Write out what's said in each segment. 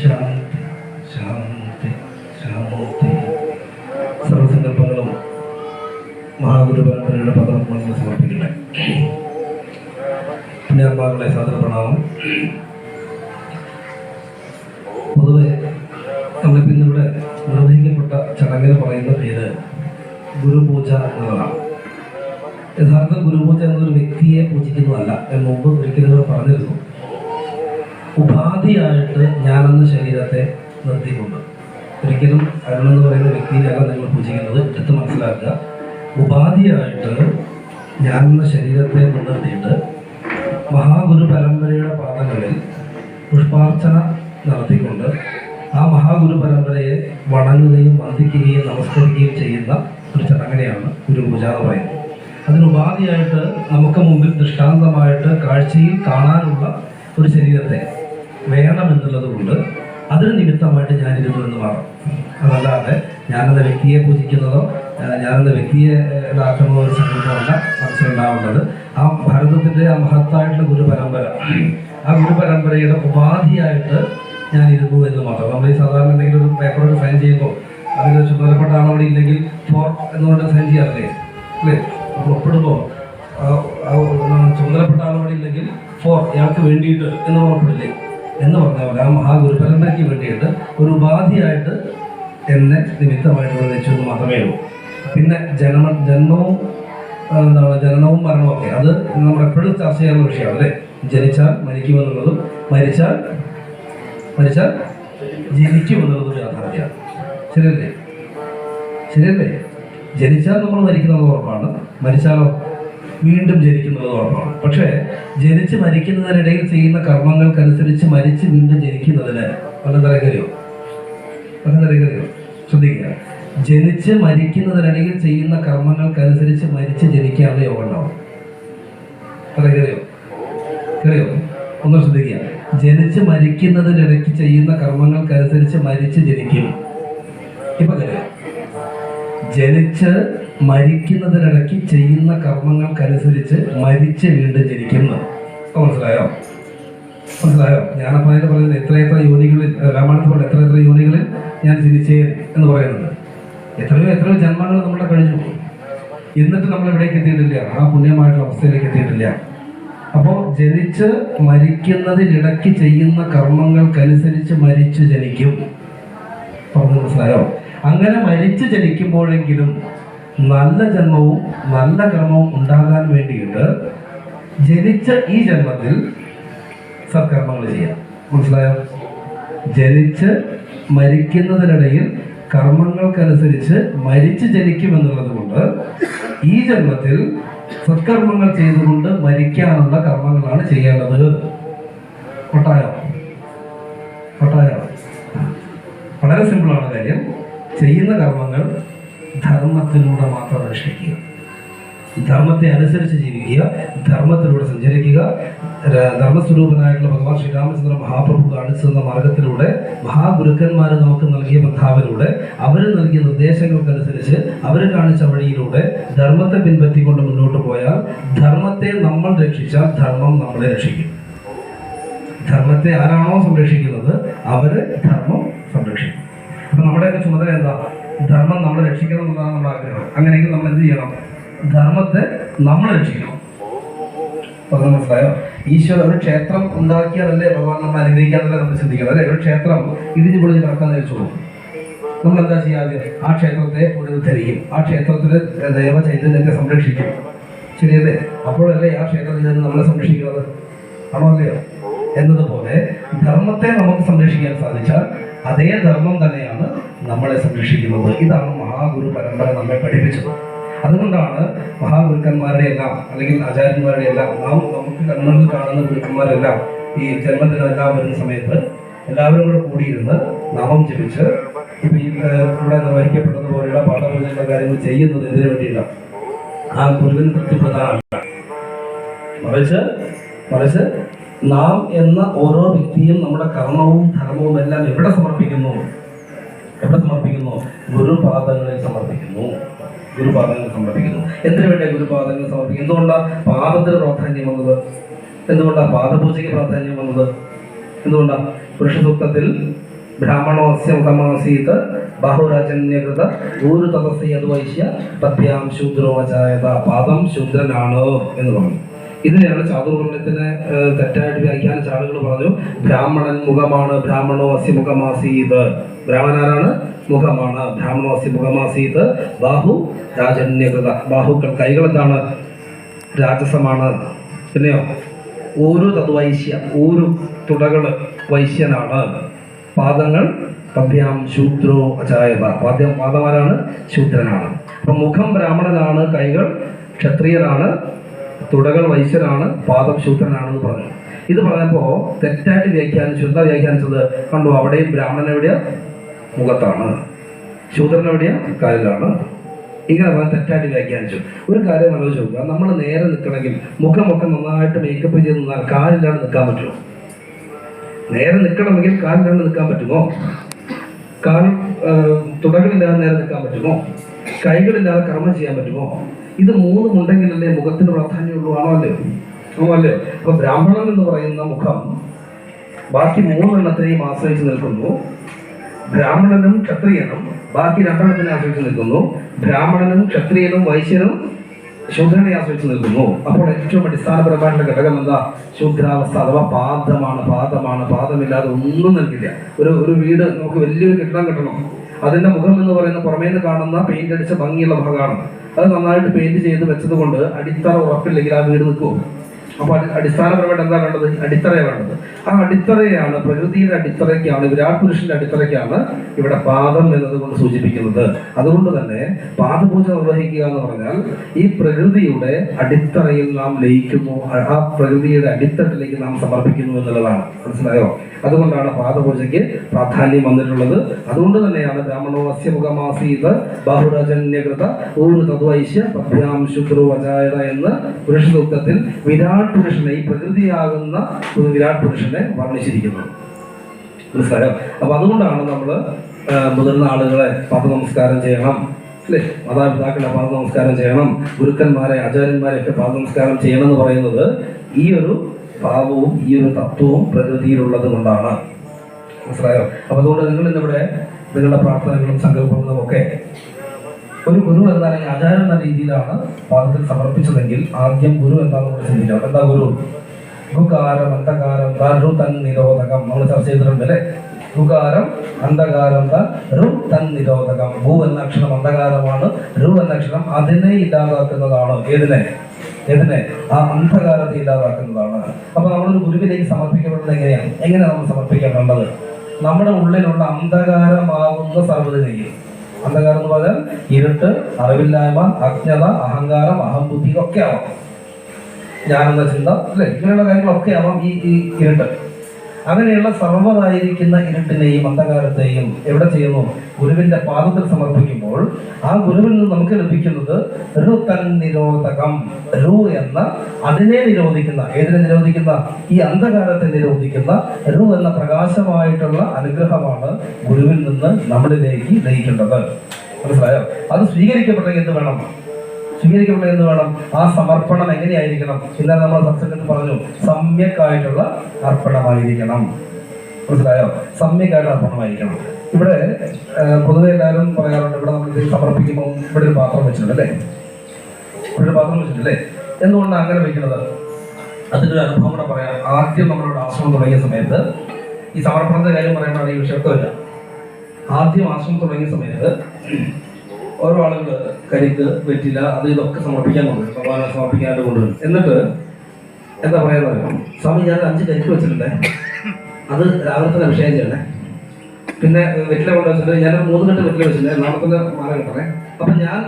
ശാന്തി ശാന്തി ശാന്തി സർവസങ്കല്പങ്ങളും മഹാഗുരു പരമ്പരയുടെ പദം നമ്മൾ സമർപ്പിക്കട്ടെ. പുണ്യാത്മാക്കളെ സാദര പ്രണാമം പൊതുവെ നമ്മളിപ്പോൾ ഇന്നിവിടെ നിർവഹിക്കപ്പെട്ട ചടങ്ങിന് പറയുന്ന പേര് ഗുരുപൂജ എന്നുള്ളതാണ് യഥാർത്ഥ ഗുരുപൂജ എന്നൊരു വ്യക്തിയെ പൂജിക്കുന്നതല്ല എന്ന് മുമ്പ് ഒരിക്കലും പറഞ്ഞിരുന്നു. ഉപാധിയായിട്ട് ഞാനെന്ന ശരീരത്തെ നിർത്തിക്കൊണ്ട് ഒരിക്കലും അരുണെന്ന് പറയുന്ന വ്യക്തിയിലല്ല നിങ്ങൾ പൂജിക്കുന്നത് എടുത്ത് മനസ്സിലാക്കുക. ഉപാധിയായിട്ട് ഞാനെന്ന ശരീരത്തെ മുൻനിർത്തിയിട്ട് മഹാഗുരു പരമ്പരയുടെ പാദങ്ങളിൽ പുഷ്പാർച്ചന നടത്തിക്കൊണ്ട് ആ മഹാഗുരു പരമ്പരയെ വണങ്ങുകയും വന്ദിക്കുകയും നമസ്കരിക്കുകയും ചെയ്യുന്ന ഒരു ചടങ്ങിനെയാണ് ഗുരുപൂജ എന്ന് പറയുന്നത്. അതിനുപാധിയായിട്ട് നമുക്ക് മുമ്പിൽ ദൃഷ്ടാന്തമായിട്ട് കാഴ്ചയിൽ കാണാനുള്ള ഒരു ശരീരത്തെ വേണമെന്നുള്ളത് കൊണ്ട് അതിന് നിമിത്തമായിട്ട് ഞാനിരുന്നു എന്ന് മാറും അതല്ലാതെ ഞാനെന്ന വ്യക്തിയെ പൂജിക്കുന്നതോ ഞാനെന്ന വ്യക്തിയെ ഇതാക്കുന്നതോ ഒരു സങ്കല്പമല്ല മനസ്സിലുണ്ടാവേണ്ടത് ആ ഭാരതത്തിന്റെ ആ മഹത്തായിട്ടുള്ള ഗുരു പരമ്പര ആ ഗുരു പരമ്പരയുടെ ഉപാധിയായിട്ട് ഞാൻ ഇരുന്നു എന്ന് മാത്രം. നമ്മൾ ഈ സാധാരണ എന്തെങ്കിലും ഒരു പേപ്പറിൽ സൈൻ ചെയ്യുമ്പോൾ അതിൽ ചുമതലപ്പെട്ട ആളവിടെ ഇല്ലെങ്കിൽ ഫോർ എന്ന് പറഞ്ഞാൽ സൈൻ ചെയ്യാറില്ലേ? അല്ലേ? നമ്മൾ ഒപ്പിടുമ്പോൾ ചുമതലപ്പെട്ട ആളവിടെ ഇല്ലെങ്കിൽ ഫോർ ഇയാൾക്ക് വേണ്ടിയിട്ട് എന്ന് ഉറപ്പിടില്ലേ എന്ന് പറഞ്ഞ പോലെ ആ മഹാഗുരു പരമ്പരയ്ക്ക് വേണ്ടിയിട്ട്? ഒരു ഉപാധിയായിട്ട് എന്നെ നിമിത്തമായിട്ട് വെച്ചത് വെച്ചു മാത്രമേ ഉള്ളൂ. പിന്നെ ജനമ ജന്മവും എന്താണ് ജനനവും മരണവും ഒക്കെ. അത് നമ്മൾ എപ്പോഴും ചർച്ച ചെയ്യുന്ന വിഷയമാണ് അല്ലേ? ജനിച്ചാൽ മരിക്കുമെന്നുള്ളതും മരിച്ചാൽ മരിച്ചാൽ ജനിക്കുമെന്നുള്ളതും യാഥാർത്ഥ്യമാണ്. ശരിയല്ലേ? ശരിയല്ലേ? ജനിച്ചാൽ നമ്മൾ മരിക്കുന്നത് ഉറപ്പാണ്. മരിച്ചാലോ? വീണ്ടും ജനിക്കുന്നത് ഉറപ്പാണ് പക്ഷേ ജനിച്ച് മരിക്കുന്നതിനിടയിൽ ചെയ്യുന്ന കർമ്മങ്ങൾക്കനുസരിച്ച് മരിച്ച് വീണ്ടും ജനിക്കുന്നതിന് വല്ല തരകരയോ വല്ല തരകരയോ ശ്രദ്ധിക്കുക. ജനിച്ച് മരിക്കുന്നതിനിടയിൽ ചെയ്യുന്ന കർമ്മങ്ങൾക്കനുസരിച്ച് മരിച്ച് ജനിക്കാതെ യോഗം ഉണ്ടാവും. തരകരയോ കറിയോ ഒന്ന് ശ്രദ്ധിക്കുക. ജനിച്ച് മരിക്കുന്നതിനിടയ്ക്ക് ചെയ്യുന്ന കർമ്മങ്ങൾക്കനുസരിച്ച് മരിച്ച് ജനിക്കും. ഇപ്പൊ കറിയോ ജനിച്ച് മരിക്കുന്നതിനിടയ്ക്ക് ചെയ്യുന്ന കർമ്മങ്ങൾക്കനുസരിച്ച് മരിച്ച് വീണ്ടും ജനിക്കുന്നു. മനസ്സിലായോ? മനസ്സിലായോ? ഞാനപ്പോൾ അതിന് പറയുന്നത് എത്ര എത്ര യോനികളിൽ രാമായണത്തോടെ എത്ര എത്ര യോനികളിൽ ഞാൻ ജനിച്ചേ എന്ന് പറയുന്നത്. എത്രയോ എത്രയോ ജന്മങ്ങൾ നമ്മളെ കഴിഞ്ഞു. എന്നിട്ട് നമ്മൾ എവിടേക്ക് എത്തിയിട്ടില്ല. ആ പുണ്യമായിട്ടുള്ള അവസ്ഥയിലേക്ക് എത്തിയിട്ടില്ല. അപ്പോൾ ജനിച്ച് മരിക്കുന്നതിനിടയ്ക്ക് ചെയ്യുന്ന കർമ്മങ്ങൾക്കനുസരിച്ച് മരിച്ചു ജനിക്കും. പറഞ്ഞു മനസ്സിലായോ? അങ്ങനെ മരിച്ചു ജനിക്കുമ്പോഴെങ്കിലും നല്ല ജന്മവും നല്ല കർമ്മവും ഉണ്ടാകാൻ വേണ്ടിയിട്ട് ജനിച്ച ഈ ജന്മത്തിൽ സത്കർമ്മങ്ങൾ ചെയ്യാം. മനസ്സിലായോ? ജനിച്ച് മരിക്കുന്നതിനിടയിൽ കർമ്മങ്ങൾക്കനുസരിച്ച് മരിച്ചു ജനിക്കുമെന്നുള്ളത് കൊണ്ട് ഈ ജന്മത്തിൽ സത്കർമ്മങ്ങൾ ചെയ്തുകൊണ്ട് മരിക്കാനുള്ള കർമ്മങ്ങളാണ് ചെയ്യേണ്ടത്. കൊട്ടായോ? കൊട്ടായോ? വളരെ സിമ്പിളാണ് കാര്യം. ചെയ്യുന്ന കർമ്മങ്ങൾ ധർമ്മത്തിലൂടെ മാത്രം അനുഷ്ഠിക്കുക ധർമ്മത്തെ അനുസരിച്ച് ജീവിക്കുക ധർമ്മത്തിലൂടെ സഞ്ചരിക്കുക ധർമ്മസ്വരൂപനായിട്ടുള്ള ഭഗവാൻ ശ്രീരാമചന്ദ്ര മഹാപ്രഭു കാണിച്ചു തന്ന മാർഗത്തിലൂടെ മഹാഗുരുക്കന്മാർ നമുക്ക് നൽകിയ ബന്ധാവിലൂടെ അവർ നൽകിയ നിർദ്ദേശങ്ങൾക്കനുസരിച്ച് അവർ കാണിച്ച വഴിയിലൂടെ ധർമ്മത്തെ പിൻപറ്റിക്കൊണ്ട് മുന്നോട്ട് പോയാൽ ധർമ്മത്തെ നമ്മൾ രക്ഷിച്ചാൽ ധർമ്മം നമ്മളെ രക്ഷിക്കും. ധർമ്മത്തെ ആരാണോ സംരക്ഷിക്കുന്നത് അവർ ധർമ്മം സംരക്ഷിക്കും. അപ്പൊ നമ്മുടെയൊക്കെ ചുമതല എന്താ? ധർമ്മം നമ്മൾ രക്ഷിക്കണം എന്നുള്ളതാണ് നമ്മുടെ ആഗ്രഹം. അങ്ങനെയെങ്കിൽ നമ്മൾ എന്ത് ചെയ്യണം? ധർമ്മത്തെ നമ്മൾ രക്ഷിക്കണം. മനസ്സിലായോ? ഈശ്വര ഒരു ക്ഷേത്രം ഉണ്ടാക്കിയാലല്ലേ ഭഗവാൻ നമ്മൾ അനുഗ്രഹിക്കാതല്ലേ നമ്മൾ ചിന്തിക്കണം. അല്ലേ? ഒരു ക്ഷേത്രം ഇടിഞ്ഞു പൊളിഞ്ഞ് കിടക്കാൻ വെച്ചോളൂ നമ്മൾ എന്താ ചെയ്യാതെ ആ ക്ഷേത്രത്തെ പുനരുദ്ധരിക്കും ആ ക്ഷേത്രത്തിലെ ദൈവ ചൈതന്യത്തെ സംരക്ഷിക്കും. ശരിയല്ലേ? അപ്പോഴല്ലേ ആ ക്ഷേത്രത്തിൽ നമ്മളെ സംരക്ഷിക്കുന്നത്? ആണോ അല്ലയോ? എന്നതുപോലെ ധർമ്മത്തെ നമുക്ക് സംരക്ഷിക്കാൻ സാധിച്ചാൽ അതേ ധർമ്മം തന്നെയാണ് നമ്മളെ സംരക്ഷിക്കുന്നത്. ഇതാണ് മഹാഗുരു പരമ്പര നമ്മെ പഠിപ്പിച്ചത്. അതുകൊണ്ടാണ് മഹാഗുരുക്കന്മാരുടെ എല്ലാം അല്ലെങ്കിൽ ആചാര്യന്മാരുടെ എല്ലാം നാം നമുക്ക് കണ്ണുകളിൽ കാണുന്ന ഗുരുക്കന്മാരെല്ലാം ഈ ജന്മദിനമെല്ലാം വരുന്ന സമയത്ത് എല്ലാവരും കൂടെ കൂടിയിരുന്ന് നാമം ജപിച്ച് ഇപ്പൊ ഈ ഇവിടെ നിർവഹിക്കപ്പെടുന്നതുപോലെയുള്ള പാഠപൂജകളുടെ കാര്യങ്ങൾ ചെയ്യുന്നത് ഇതിനു വേണ്ടിയിട്ടാണ്. ആ ഗുരുവിന് തൃപ്തിപ്പെടാനല്ല മറിച്ച് മറിച്ച് നാം എന്ന ഓരോ വ്യക്തിയും നമ്മുടെ കർമ്മവും ധർമ്മവും എല്ലാം എവിടെ സമർപ്പിക്കുന്നു? എവിടെ സമർപ്പിക്കുന്നു? ഗുരുപാദങ്ങളിൽ സമർപ്പിക്കുന്നു. ഗുരുപാദങ്ങളിൽ സമർപ്പിക്കുന്നു. എന്തിനു വേണ്ടി ഗുരുപാദങ്ങൾ സമർപ്പിക്കുന്നു എന്തുകൊണ്ടാണ് പാദത്തിന് പ്രാധാന്യം വന്നത്? എന്തുകൊണ്ടാണ് പാദപൂജയ്ക്ക് പ്രാധാന്യം വന്നത്? എന്തുകൊണ്ടാണ് പുരുഷസൂക്തത്തിൽ ബ്രാഹ്മണോസ്യ മുഖമാസീത് ബാഹുരാജന്യകൃത ഗുരു തപസ്യ വൈശ്യ പദ്യാം ശൂദ്രോചായത പാദം ശൂദ്രനാണ് എന്ന് പറഞ്ഞു. ഇതിനെയാണ് ചാതുർവർണത്തിന് ഏഹ്, തെറ്റായിട്ട് വ്യാഖ്യാനിച്ച ആളുകൾ പറഞ്ഞു. ബ്രാഹ്മണൻ മുഖമാണ് ബ്രാഹ്മണോ അസി മുഖമാസീത്. ബ്രാഹ്മണനാരാണ്? മുഖമാണ്. ബ്രാഹ്മണോ അസി മുഖമാസീത്. ബാഹു രാജന്യകൃത. ബാഹുക്കൾ കൈകൾ എന്താണ് രാജസമാണ്. പിന്നെയോ? ഓരോ തദ്വൈശ്യ ഓരോ തുടകൾ വൈശ്യനാണ്. പാദങ്ങൾ പദ്യാം ശൂദ്രോ അചായത പാദ്യം പാദമാരാണ്? ശൂദ്രനാണ്. അപ്പം മുഖം ബ്രാഹ്മണനാണ് കൈകൾ ക്ഷത്രിയനാണ് തുടകൾ വൈശ്യനാണ് പാദം ശൂദ്രനാണെന്ന് പറഞ്ഞു ഇത് പറഞ്ഞപ്പോൾ തെറ്റായിട്ട് വ്യാഖ്യാനിച്ചു. എന്താ വ്യാഖ്യാനിച്ചത്? കണ്ടു അവിടെയും ബ്രാഹ്മണൻ എവിടെയാ? മുഖത്താണ്. ശൂദ്രൻ എവിടെയാ? കാലിലാണ്. ഇങ്ങനെ പറഞ്ഞാൽ തെറ്റായിട്ട് വ്യാഖ്യാനിച്ചു. ഒരു കാര്യം ആലോചിച്ച് നോക്കുക. നമ്മൾ നേരെ നിൽക്കണമെങ്കിൽ മുഖമൊക്കെ നന്നായിട്ട് മേക്കപ്പ് ചെയ്ത് നിന്നാൽ കാലില്ലാണ്ട് നിൽക്കാൻ പറ്റുമോ? നേരെ നിൽക്കണമെങ്കിൽ കാലില്ലാണ്ട് നിൽക്കാൻ പറ്റുമോ? കാൽ തുടകളില്ലാതെ നേരെ നിൽക്കാൻ പറ്റുമോ? കൈകളില്ലാതെ കർമ്മം ചെയ്യാൻ പറ്റുമോ? ഇത് മൂന്നും ഉണ്ടെങ്കിലല്ലേ മുഖത്തിന് പ്രാധാന്യമുള്ളൂ ആണോ അല്ലേ? അല്ലേ? അപ്പൊ ബ്രാഹ്മണൻ എന്ന് പറയുന്ന മുഖം ബാക്കി മൂന്നെണ്ണത്തിനെയും ആശ്രയിച്ച് നിൽക്കുന്നു. ബ്രാഹ്മണനും ക്ഷത്രിയനും ബാക്കി രണ്ടെണ്ണത്തിനെ ആശ്രയിച്ച് നിൽക്കുന്നു. ബ്രാഹ്മണനും ക്ഷത്രിയനും വൈശ്യനും ശൂദ്രനെ ആശ്രയിച്ച് നിൽക്കുന്നു. അപ്പോൾ ഏറ്റവും അടിസ്ഥാനപരമായിട്ടുള്ള ഘടകം എന്താ? ശൂദ്രാവസ്ഥ അഥവാ പാദമാണ്. പാദമാണ്. പാദമില്ലാതെ ഒന്നും നൽകില്ല. ഒരു ഒരു വീട് നമുക്ക് വലിയൊരു കെട്ടിടം കെട്ടണം. അതിന്റെ മുഖം എന്ന് പറയുന്ന പുറമേ നിന്ന് കാണുന്ന പെയിന്റ് അടിച്ച ഭംഗിയുള്ള ഭാഗമാണ് അത് നന്നായിട്ട് പെയിന്റ് ചെയ്ത് വെച്ചത് കൊണ്ട് അടിത്തറ ഉറപ്പില്ലെങ്കിൽ ആ വീട് നിൽക്കുമോ അപ്പൊ അടി- അടിസ്ഥാനപരമായിട്ട് എന്താ വേണ്ടത്? അടിത്തറയാണ് വേണ്ടത്. ആ അടിത്തറയാണ് പ്രകൃതിയുടെ അടിത്തറയ്ക്കാണ് വിരാട് പുരുഷന്റെ അടിത്തറയ്ക്കാണ് ഇവിടെ പാദം എന്നത് കൊണ്ട് സൂചിപ്പിക്കുന്നത്. അതുകൊണ്ട് തന്നെ പാദപൂജ നിർവഹിക്കുക എന്ന് പറഞ്ഞാൽ ഈ പ്രകൃതിയുടെ അടിത്തറയിൽ നാം ലയിക്കുന്നു ആ- പ്രകൃതിയുടെ അടിത്തട്ടിലേക്ക് നാം സമർപ്പിക്കുന്നു എന്നുള്ളതാണ്. മനസ്സിലായോ? അതുകൊണ്ടാണ് പാദപൂജയ്ക്ക് പ്രാധാന്യം വന്നിട്ടുള്ളത്. അതുകൊണ്ട് തന്നെയാണ് ബ്രാഹ്മണോസ്യമുഖമാസീത് ബാഹുരാജന്യകൃത ഊരു തദ്വൈശ്യ പദ്ഭ്യാം ശുക്രു അജായത എന്ന് പുരുഷ സൂക്തത്തിൽ വിരാട് പുരുഷനെ ഈ പ്രകൃതിയാകുന്ന ഒരു വിരാട് പുരുഷനെ വർണിച്ചിരിക്കുന്നത് മനസ്സിലായോ? അപ്പൊ അതുകൊണ്ടാണ് നമ്മൾ മുതിർന്ന ആളുകളെ പാപ നമസ്കാരം ചെയ്യണം. അല്ലേ? മാതാപിതാക്കളെ പാദ നമസ്കാരം ചെയ്യണം. ഗുരുക്കന്മാരെ ആചാര്യന്മാരെ ഒക്കെ പാദ നമസ്കാരം ചെയ്യണം എന്ന് പറയുന്നത് ഈ ഒരു ഭാവവും ഈ ഒരു തത്വവും പ്രകൃതിയിലുള്ളത് കൊണ്ടാണ്. മനസ്സിലായോ? അപ്പൊ അതുകൊണ്ട് നിങ്ങൾ ഇന്നിവിടെ നിങ്ങളുടെ പ്രാർത്ഥനകളും സങ്കല്പങ്ങളും ഒക്കെ ഒരു ഗുരു എന്ന അല്ലെങ്കിൽ ആചാരം എന്ന രീതിയിലാണ് പാദത്തിൽ സമർപ്പിച്ചതെങ്കിൽ ആദ്യം ഗുരു എന്താണെന്ന് നമ്മൾ ചിന്തിക്കണം എന്താ ഗുരു? ഗുകാരം അന്ധകാരം രു തൻ നിരോധകം. നമ്മൾ ചർച്ച ചെയ്തിട്ടുണ്ട് അല്ലേ? ഗുകാരം അന്ധകാരം രു തൻ നിരോധകം. ഭൂ എന്ന അക്ഷരം അന്ധകാരമാണ് രു എന്ന അക്ഷരം അതിനെ ഇല്ലാതാക്കുന്നതാണ്. ഏതിനെ? ഏതിനെ? ആ അന്ധകാരത്തെ ഇല്ലാതാക്കുന്നതാണ്. അപ്പൊ നമ്മളൊരു ഗുരുവിലേക്ക് സമർപ്പിക്കപ്പെടുന്നത് എങ്ങനെയാണ്? എങ്ങനെയാണ് നമ്മൾ സമർപ്പിക്കേണ്ടത്? നമ്മുടെ ഉള്ളിലുള്ള അന്ധകാരമാകുന്ന സർവതിനെയും. അന്ധകാരം എന്ന് പറഞ്ഞാൽ ഇരുട്ട് അറിവില്ലായ്മ അജ്ഞത അഹങ്കാരം അഹംബുദ്ധി ഒക്കെ ആവാം ഞാനെന്ന ചിന്ത അല്ലെ? ഇങ്ങനെയുള്ള കാര്യങ്ങളൊക്കെ ആവാം ഈ ഈ ഇരുട്ട്. അങ്ങനെയുള്ള സർവതായിരിക്കുന്ന ഇരുട്ടിനെയും അന്ധകാരത്തെയും എവിടെ ചെയ്യുന്നു? ഗുരുവിന്റെ പാദത്തിൽ സമർപ്പിക്കുമ്പോൾ ആ ഗുരുവിൽ നിന്ന് നമുക്ക് ലഭിക്കുന്നത് രു തൻ നിരോധകം. രു എന്ന അതിനെ നിരോധിക്കുന്ന ഏതിനെ നിരോധിക്കുന്ന? ഈ അന്ധകാരത്തെ നിരോധിക്കുന്ന രു എന്ന പ്രകാശമായിട്ടുള്ള അനുഗ്രഹമാണ് ഗുരുവിൽ നിന്ന് നമ്മളിലേക്ക് ലയിക്കേണ്ടത്. മനസ്സിലായോ? അത് സ്വീകരിക്കപ്പെട്ടെങ്കിൽ എന്ത് വേണം? സ്വീകരിക്കപ്പെട്ട എന്ന് വേണം? ആ സമർപ്പണം എങ്ങനെയായിരിക്കണം? ഇന്നലെ നമ്മൾ സത്സംഗത്തിൽ പറഞ്ഞു സമ്യക്കായിട്ടുള്ള അർപ്പണമായിരിക്കണം. മനസ്സിലായോ? സമ്യക്കായിട്ടുള്ള അർപ്പണമായിരിക്കണം. ഇവിടെ പൊതുവെ എല്ലാവരും പറയാറുണ്ട് ഇവിടെ നമ്മൾ ഇത് സമർപ്പിക്കുമ്പോൾ ഇവിടെ ഒരു പാത്രം വെച്ചിട്ടുണ്ട് അല്ലേ? ഇവിടെ ഒരു പാത്രം വെച്ചിട്ടില്ലേ എന്തുകൊണ്ടാണ് അങ്ങനെ വെക്കുന്നത്? അതിന്റെ ഒരു അനുഭവം കൂടെ പറയാം. ആദ്യം നമ്മളിവിടെ ആശ്രമം തുടങ്ങിയ സമയത്ത് ഈ സമർപ്പണത്തിന്റെ കാര്യം പറയുമ്പോൾ ഈ വിഷയത്വമില്ല. ആദ്യം ആശ്രമം തുടങ്ങിയ സമയത്ത് ഓരോ ആളുകൾ കരിക്ക് വെറ്റില അത് ഇതൊക്കെ സമർപ്പിക്കാൻ കൊണ്ടുവരും. ഭഗവാനെ സമർപ്പിക്കാനായിട്ട് കൊണ്ടുവരും. എന്നിട്ട് എന്താ പറയുന്നത് പറയാം സ്വാമി ഞാൻ അഞ്ച് കരിക്ക് വെച്ചിട്ടുണ്ടേ. അത് രാവിലെ തന്നെ അഭിഷേകം ചെയ്യണേ. പിന്നെ വെറ്റില കൊണ്ടുവച്ചിട്ട് ഞാൻ മൂന്ന് കെട്ട് വെറ്റില വെച്ചിട്ടുണ്ടേ. നാളെ തന്നെ മാറി കിട്ടണേ. അപ്പൊ ഞാൻ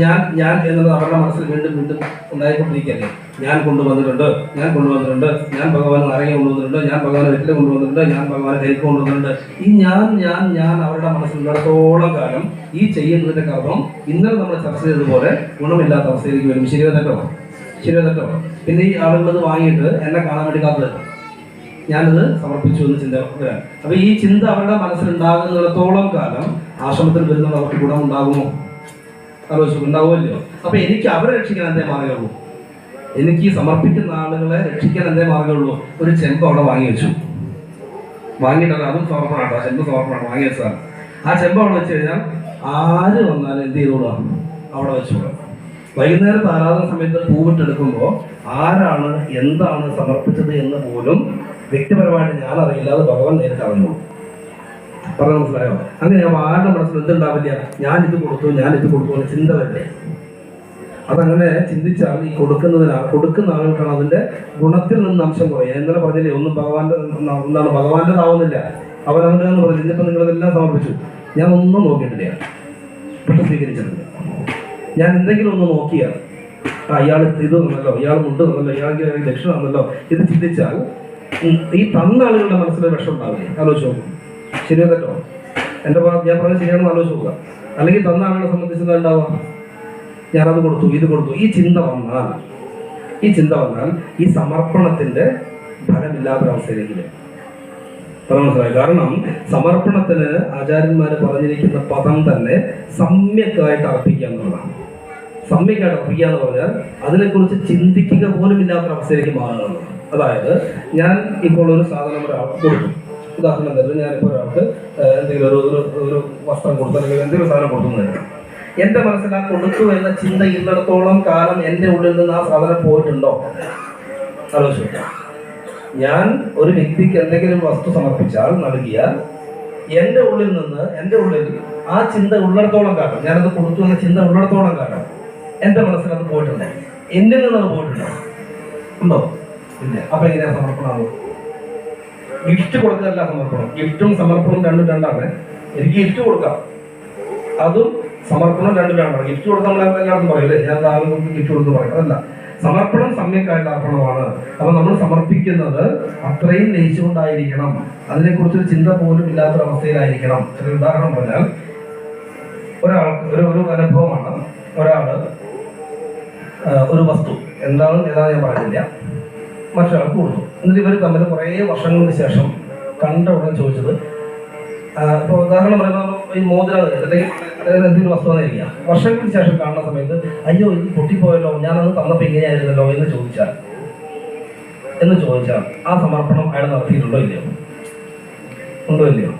ഞാൻ ഞാൻ എന്നുള്ളത് അവരുടെ മനസ്സിൽ വീണ്ടും വീണ്ടും ഉണ്ടായിക്കൊണ്ടിരിക്കുകയല്ലേ? ഞാൻ കൊണ്ടുവന്നിട്ടുണ്ട് ഞാൻ കൊണ്ടുവന്നിട്ടുണ്ട് ഞാൻ ഭഗവാൻ നാരങ്ങ കൊണ്ടുവന്നിട്ടുണ്ട് ഞാൻ ഭഗവാൻ വെറ്റില കൊണ്ടുവന്നിട്ടുണ്ട് ഞാൻ ഭഗവാൻ കരിക്ക് കൊണ്ടുവന്നിട്ടുണ്ട്. ഈ ഞാൻ ഞാൻ ഞാൻ അവരുടെ മനസ്സിലുള്ളിടത്തോളം കാലം ഈ ചെയ്യുന്നതിന്റെ കർമ്മം ഇന്നലെ നമ്മൾ ചർച്ച ചെയ്തതുപോലെ ഗുണമില്ലാത്ത അവസ്ഥയിലേക്ക് വരും. ശരിയോ തെറ്റോ? ശരിയോ പിന്നെ ഈ ആളുകളത് വാങ്ങിയിട്ട് എന്നെ കാണാൻ വേണ്ടി കാത്തു ഞാനത് സമർപ്പിച്ചു എന്ന് ചിന്ത വരാം. അപ്പൊ ഈ ചിന്ത അവരുടെ മനസ്സിലുണ്ടാകുന്നിടത്തോളം കാലം ആശ്രമത്തിൽ വരുന്നത് അവർക്ക് ഗുണമുണ്ടാകുമോ? ഉണ്ടാവുമല്ലോ അപ്പൊ എനിക്ക് അവരെ രക്ഷിക്കാൻ എന്തേ മാർഗമുള്ളൂ? എനിക്ക് ഈ സമർപ്പിക്കുന്ന ആളുകളെ രക്ഷിക്കാൻ എന്തേ മാർഗമുള്ളൂ? ഒരു ചെമ്പ് അവിടെ വാങ്ങി വെച്ചു. വാങ്ങിയിട്ടല്ല അതും സമർപ്പണാട്ടോ. ആ ചെമ്പ് സമർപ്പണമാണ് വാങ്ങി വെച്ചതാണ്. ആ ചെമ്പ് അവിടെ വെച്ച് കഴിഞ്ഞാൽ ആര് വന്നാലും എന്ത് ചെയ്തോളാം? അവിടെ വെച്ചോളാം വൈകുന്നേരത്തെ ആരാധന സമയത്ത് പൂവിട്ടെടുക്കുമ്പോൾ ആരാണ് എന്താണ് സമർപ്പിച്ചത് എന്ന് പോലും വ്യക്തിപരമായിട്ട് ഞാൻ അറിയില്ലാതെ ഭഗവാൻ നേരിട്ട് അറിഞ്ഞോളൂ പറഞ്ഞ മനസ്സിലായോ? അങ്ങനെ ആരുടെ മനസ്സിൽ എന്തുണ്ടാവില്ല. ഞാൻ ഇത് കൊടുത്തു ഞാൻ ഇത് കൊടുത്തു എന്ന ചിന്ത വരില്ലേ. അതങ്ങനെ ചിന്തിച്ചാൽ ഈ കൊടുക്കുന്നതിനാ കൊടുക്കുന്ന ആളുകൾക്കാണ് അതിന്റെ ഗുണത്തിൽ നിന്ന് അംശം കുറയുക ഞാൻ ഇന്നലെ പറഞ്ഞില്ലേ ഒന്നും ഭഗവാന്റെ എന്താണ് ഭഗവാന്റേതാവുന്നില്ല. അവൻ അവന്റെ എന്ന് പറഞ്ഞു ഇന്നിപ്പോൾ നിങ്ങളിതെല്ലാം സമർപ്പിച്ചു. ഞാൻ ഒന്നും നോക്കിയിട്ടില്ല. പക്ഷെ സ്വീകരിച്ചിട്ടില്ല. ഞാൻ എന്തെങ്കിലും ഒന്ന് നോക്കിയാൽ ആ ഇയാൾ ഇത് തന്നല്ലോ ഇയാൾ മുണ്ട് തന്നല്ലോ ഇയാൾക്ക് ദക്ഷിണ തന്നല്ലോ ഇത് ചിന്തിച്ചാൽ ഈ തന്ന ആളുകളുടെ മനസ്സിൽ വിഷം ഉണ്ടാവില്ലേ ആലോചിച്ച് നോക്കും. ശരിയോ തെറ്റോ എന്റെ ഞാൻ പറഞ്ഞ ശരിയാണെന്ന് ആലോചിച്ച് നോക്കുക. അല്ലെങ്കിൽ തന്ന ആളുകളെ സംബന്ധിച്ച് എന്താ ഉണ്ടാവുക? ഞാനത് കൊടുത്തു ഇത് കൊടുത്തു. ഈ ചിന്ത വന്നാൽ ഈ ചിന്ത വന്നാൽ ഈ സമർപ്പണത്തിന്റെ ഫലമില്ലാത്തൊരവസ്ഥയിലേക്ക് വരും. മനസ്സിലായി കാരണം സമർപ്പണത്തിന് ആചാര്യന്മാർ പറഞ്ഞിരിക്കുന്ന പദം തന്നെ സമ്യക്കായിട്ട് അർപ്പിക്കുക എന്നുള്ളതാണ്. സമ്യക്കായിട്ട് അർപ്പിക്കുക എന്ന് പറഞ്ഞാൽ അതിനെക്കുറിച്ച് ചിന്തിക്കുക പോലും ഇല്ലാത്തൊരവസ്ഥയിലേക്ക് മാറുക എന്നുള്ളതാണ്. അതായത് ഞാൻ ഇപ്പോൾ ഒരു സാധനം ഒരാൾക്ക് കൊടുത്തു. ഉദാഹരണം തരുന്നത് ഞാനിപ്പോൾ ഒരാൾക്ക് എന്തെങ്കിലും ഒരു ഒരു വസ്ത്രം കൊടുത്തു അല്ലെങ്കിൽ എന്തെങ്കിലും സാധനം കൊടുത്തു തന്നെ എന്റെ മനസ്സിൽ ആ കൊടുത്തു എന്ന ചിന്ത ഇന്നിടത്തോളം കാലം എന്റെ ഉള്ളിൽ നിന്ന് ആ സാധനം പോയിട്ടുണ്ടോ? ആലോചിച്ചു ഞാൻ ഒരു വ്യക്തിക്ക് എന്തെങ്കിലും വസ്തു സമർപ്പിച്ചാൽ നൽകിയാൽ എന്റെ ഉള്ളിൽ നിന്ന് എന്റെ ഉള്ളിൽ ആ ചിന്ത ഉള്ളിടത്തോളം കാലം ഞാനത് കൊടുത്തു എന്ന ചിന്ത ഉള്ളിടത്തോളം കാലം എന്റെ മനസ്സിൽ അത് പോയിട്ടുണ്ട്? എന്നിൽ നിന്ന് അത് പോയിട്ടുണ്ടോ? ഉണ്ടോ? പിന്നെ അപ്പൊ എങ്ങനെയാ സമർപ്പണമാകും ഗിഫ്റ്റ് കൊടുക്കലല്ല സമർപ്പണം. ഗിഫ്റ്റും സമർപ്പണവും രണ്ടും രണ്ടാണ്. എനിക്ക് ഗിഫ്റ്റ് കൊടുക്കാം. അതും സമർപ്പണം രണ്ടും രണ്ടാണ്. ഗിഫ്റ്റ് കൊടുക്കാൻ നമ്മൾ എല്ലാവർക്കും പറയില്ലേ ഞാൻ ആളുകൾക്ക് ഗിഫ്റ്റ് കൊടുത്ത് പറയും. അതല്ല സമർപ്പണം സമ്യക്കായിട്ടുള്ള അർപ്പണമാണ്. അപ്പൊ നമ്മൾ സമർപ്പിക്കുന്നത് അത്രയും ലയിച്ചുകൊണ്ടായിരിക്കണം അതിനെക്കുറിച്ചൊരു ചിന്ത പോലും ഇല്ലാത്തൊരവസ്ഥയിലായിരിക്കണം. ചെറിയ ഉദാഹരണം പറഞ്ഞാൽ ഒരാൾ ഒരു ഒരു അനുഭവമാണ്. ഒരാൾ ഒരു വസ്തു. എന്താണ് ഏതാണ് ഞാൻ പറയുന്നില്ല മറ്റൊരാൾക്ക് കൊടുത്തു എന്നിട്ട് ഇവർ തമ്മിൽ കുറേ വർഷങ്ങൾക്ക് ശേഷം കണ്ട ഉടനെ ചോദിച്ചത് ഇപ്പോൾ ഉദാഹരണം പറയുമ്പോൾ ഈ മോതിരം അല്ലെങ്കിൽ എന്തെങ്കിലും വസ്തു വന്നിരിക്കുക വർഷങ്ങൾക്ക് ശേഷം കാണുന്ന സമയത്ത് അയ്യോ ഇത് പൊട്ടിപ്പോയല്ലോ ഞാനത് തന്നപ്പോൾ ഇങ്ങനെയായിരുന്നല്ലോ എന്ന് ചോദിച്ചാൽ എന്ന് ചോദിച്ചാൽ ആ സമർപ്പണം അയാൾ നടത്തിയിട്ടുണ്ടോ ഇല്ലയോ? ഉണ്ടോ ഇല്ലയോ?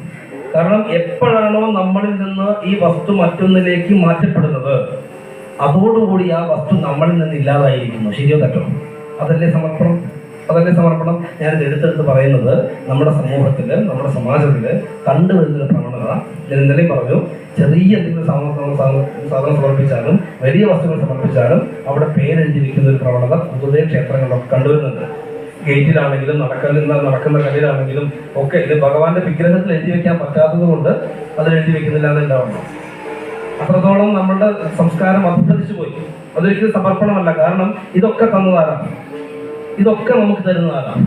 കാരണം എപ്പോഴാണോ നമ്മളിൽ നിന്ന് ഈ വസ്തു മറ്റൊന്നിലേക്ക് മാറ്റപ്പെടുന്നത് അതോടുകൂടി ആ വസ്തു നമ്മളിൽ നിന്ന് ഇല്ലാതായിരിക്കുന്നു. ശരിയോ തെറ്റോ? അതല്ലേ സമർപ്പണം? അതല്ലേ സമർപ്പണം ഞാൻ എടുത്തെടുത്ത് പറയുന്നത് നമ്മുടെ സമൂഹത്തിൽ നമ്മുടെ സമാജത്തിൽ കണ്ടുവരുന്നൊരു പ്രവണത. ഞാൻ ഇന്നലെയും പറഞ്ഞു ചെറിയ എന്തെങ്കിലും സാധനം സാധനം സമർപ്പിച്ചാലും വലിയ വസ്തുക്കൾ സമർപ്പിച്ചാലും അവിടെ പേരെഴുതിയിരിക്കുന്ന ഒരു പ്രവണത പൊതുവെ ക്ഷേത്രങ്ങളിലൊക്കെ കണ്ടുവരുന്നുണ്ട്. ഗേറ്റിലാണെങ്കിലും നടക്കുന്ന നടക്കുന്ന കല്ലിലാണെങ്കിലും ഒക്കെ ഇത് ഭഗവാന്റെ വിഗ്രഹത്തിൽ എഴുതി വെക്കാൻ പറ്റാത്തത് കൊണ്ട് അതിൽ എഴുതി വെക്കുന്നില്ല എന്നുണ്ടാവണം. അത്രത്തോളം നമ്മളുടെ സംസ്കാരം അധപ്പതിച്ചു പോയി. അതൊരിക്കലും സമർപ്പണമല്ല. കാരണം ഇതൊക്കെ തന്നതാരാണ്? ഇതൊക്കെ നമുക്ക് തരുന്നതാരാണ്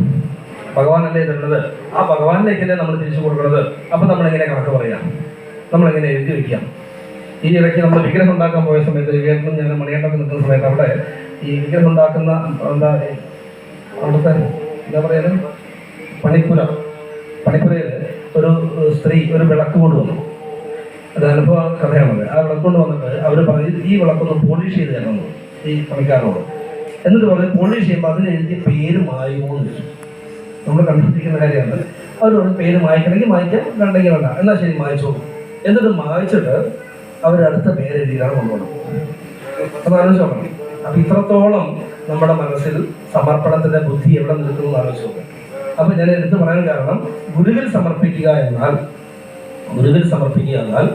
ഭഗവാനല്ലേ തരുന്നത്? ആ ഭഗവാനിലേക്കല്ലേ നമ്മൾ തിരിച്ചു കൊടുക്കുന്നത്? അപ്പൊ നമ്മൾ എങ്ങനെ കണക്ക് പറയാം? നമ്മൾ എങ്ങനെ എഴുതി വെക്കാം ഈ ഇടയ്ക്ക് നമ്മൾ വിഗ്രഹം ഉണ്ടാക്കാൻ പോയ സമയത്ത് വിഗ്രഹം ഞാൻ മണിയണ്ടൊക്കെ നിൽക്കുന്ന സമയത്ത് അവിടെ ഈ വിഗ്രഹം ഉണ്ടാക്കുന്ന എന്താ അവിടുത്തെ എന്താ പറയുന്നത് പണിപ്പുര പണിപ്പുരയിൽ ഒരു സ്ത്രീ ഒരു വിളക്ക് കൊണ്ടുവന്നു. അത് അനുഭവ കഥയാണത്. ആ വിളക്ക് കൊണ്ട് വന്നിട്ട് അവർ പറഞ്ഞു ഈ വിളക്കൊന്ന് പോളിഷ് ചെയ്ത് തരണം ഈ പണിക്കാരനോട്. എന്നിട്ട് പറഞ്ഞു പോളിഷ് ചെയ്യുമ്പോൾ അതിന് എഴുതിയ പേര് മായുമോ എന്ന് നമ്മൾ കണ്ടുപിടിക്കുന്ന കാര്യമാണ്. അവരോട് പേര് മായ്ക്കണമെങ്കിൽ മായ്ക്കാം കണ്ടെങ്കിൽ വേണ്ട. എന്നാൽ ശരി മായ്ച്ചോളൂ എന്നിട്ട് മായ്ച്ചിട്ട് അവരടുത്ത പേര് എഴുതിയാണ് കൊണ്ടുപോകണം അത് ആലോചിച്ച് നോക്കണം. അപ്പം ഇത്രത്തോളം നമ്മുടെ മനസ്സിൽ സമർപ്പണത്തിന്റെ ബുദ്ധി എവിടെ നിൽക്കുന്നു എന്ന് ആലോചിച്ച് നോക്കാം. അപ്പം ഞാൻ എടുത്തു പറയാൻ കാരണം ഗുരുവിൽ സമർപ്പിക്കുക എന്നാൽ ഗുരുവിൽ സമർപ്പിക്കുക എന്നാൽ